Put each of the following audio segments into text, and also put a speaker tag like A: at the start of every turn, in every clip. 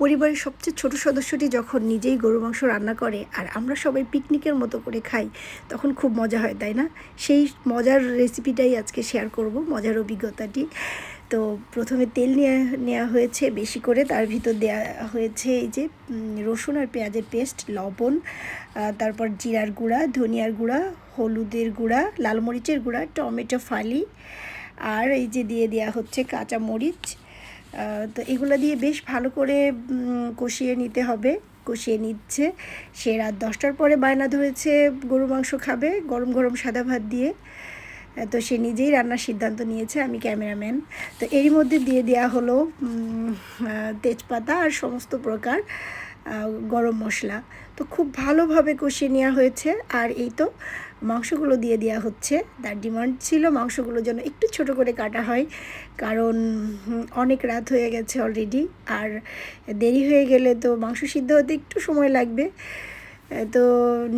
A: পরিবারের সবচেয়ে ছোট সদস্যটি যখন নিজেই গরু মাংস রান্না করে আর আমরা সবাই পিকনিকের মতো করে খাই, তখন খুব মজা হয়, তাই না? সেই মজার রেসিপিটাই আজকে শেয়ার করব, মজার অভিজ্ঞতাটি। তো প্রথমে তেল নেওয়া নেওয়া হয়েছে বেশি করে, তার ভিতর দেওয়া হয়েছে এই যে রসুন আর পেঁয়াজের পেস্ট, লবণ তারপর জিরার গুঁড়া, ধনিয়ার গুঁড়া, হলুদের গুঁড়া, লাল মরিচের গুঁড়া, টমেটো ফালি, আর এই যে দিয়ে দেওয়া হচ্ছে কাঁচা মরিচ তো এগুলো দিয়ে বেশ ভালো করে কষিয়ে নিতে হবে, কষিয়ে নিচ্ছে। সে রাত দশটার পরে বায়না ধরেছে গরু মাংস খাবে, গরম গরম সাদা ভাত দিয়ে। তো সে নিজেই রান্নার সিদ্ধান্ত নিয়েছে, আমি ক্যামেরাম্যান। তো এরই মধ্যে দিয়ে দেওয়া হলো তেজপাতা আর সমস্ত প্রকার গরম মশলা। তো খুব ভালোভাবে কষিয়ে নেওয়া হয়েছে, আর এই তো মাংসগুলো দিয়ে দেওয়া হচ্ছে। তার ডিমান্ড ছিল মাংসগুলো যেন একটু ছোট করে কাটা হয়, কারণ অনেক রাত হয়ে গেছে অলরেডি আর দেরি হয়ে গেলে তো মাংস সিদ্ধ হতে একটু সময় লাগবে। তো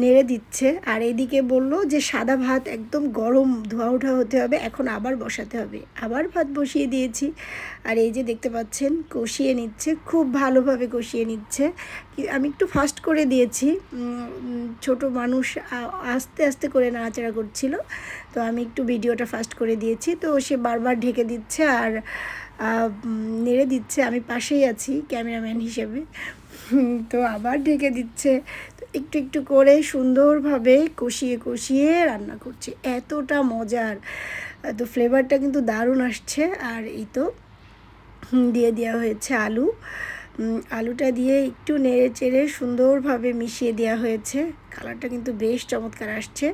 A: নেড়ে দিচ্ছে। আর এদিকে বলল যে, সাদা ভাত একদম গরম ধোয়া ওঠা হতে হবে, এখন আবার বসাতে হবে। আবার ভাত বসিয়ে দিয়েছি। আর এই যে দেখতে পাচ্ছেন, কষিয়ে নিচ্ছে, খুব ভালোভাবে কষিয়ে নিচ্ছে। আমি একটু ফাস্ট করে দিয়েছি। ছোট মানুষ আস্তে আস্তে করে নাড়াচাড়া করছিল। তো আমি একটু ভিডিওটা ফাস্ট করে দিয়েছি। তো সে বারবার ঢেকে দিচ্ছে। আর নেড়ে দিচ্ছে, আমি পাশেই আছি ক্যামেরাম্যান হিসেবে। তো আবার ঢেকে দিচ্ছে। একটু একটু করে সুন্দরভাবে কষিয়ে কষিয়ে রান্না করছে। এতটা মজার। তো ফ্লেভারটা কিন্তু দারুণ আসছে। আর এই তো দিয়ে দেওয়া হয়েছে আলু। আলুটা দিয়ে একটু নেড়ে চেড়ে সুন্দরভাবে মিশিয়ে দেওয়া হয়েছে। কালারটা কিন্তু বেশ চমৎকার আসছে।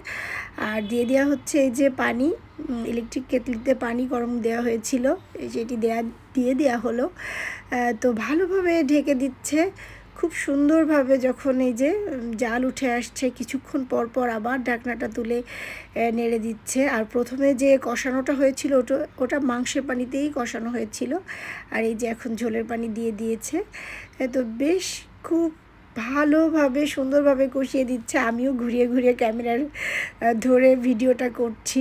A: আর দিয়ে দেওয়া হচ্ছে এই যে পানি ইলেকট্রিক কেটলিতে পানি গরম দেওয়া হয়েছিল। এই যেটি দেয়া, দিয়ে দেওয়া হলো। তো ভালোভাবে ঢেকে দিচ্ছে। খুব সুন্দরভাবে যখন এই যে জাল উঠে আসছে, কিছুক্ষণ পর পর আবার ঢাকনাটা তুলে নেড়ে দিচ্ছে। আর প্রথমে যে কষানোটা হয়েছিল, ওটা ওটা মাংসের পানিতেই কষানো হয়েছিল। আর এই যে এখন ঝোলের পানি দিয়ে দিয়েছে। তো বেশ খুব ভালোভাবে, সুন্দরভাবে কষিয়ে দিচ্ছে। আমিও ঘুরিয়ে ঘুরিয়ে ক্যামেরার ধরে ভিডিওটা করছি।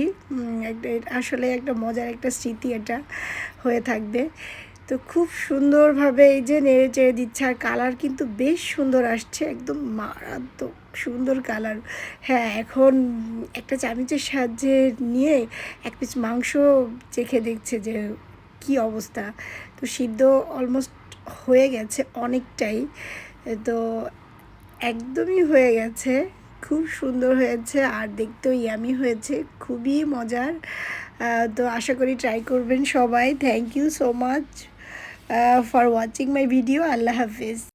A: একটা, আসলে একটা মজার একটা স্মৃতি এটা হয়ে থাকবে। তো খুব সুন্দরভাবে এই যে নেড়ে চেড়ে দিচ্ছে, আর কালার কিন্তু বেশ সুন্দর আসছে, একদম মারাত্মক সুন্দর কালার হ্যাঁ এখন একটা চামচের সাহায্যে নিয়ে এক পিস মাংস চেখে দেখছে যে কি অবস্থা। তো সিদ্ধ অলমোস্ট হয়ে গেছে অনেকটাই। তো একদমই হয়ে গেছে, খুব সুন্দর হয়েছে, আর দেখতেও ইয়ামি হয়েছে, খুবই মজার। তো আশা করি ট্রাই করবেন সবাই। Thank you so much uh, for watching my video allah hafiz.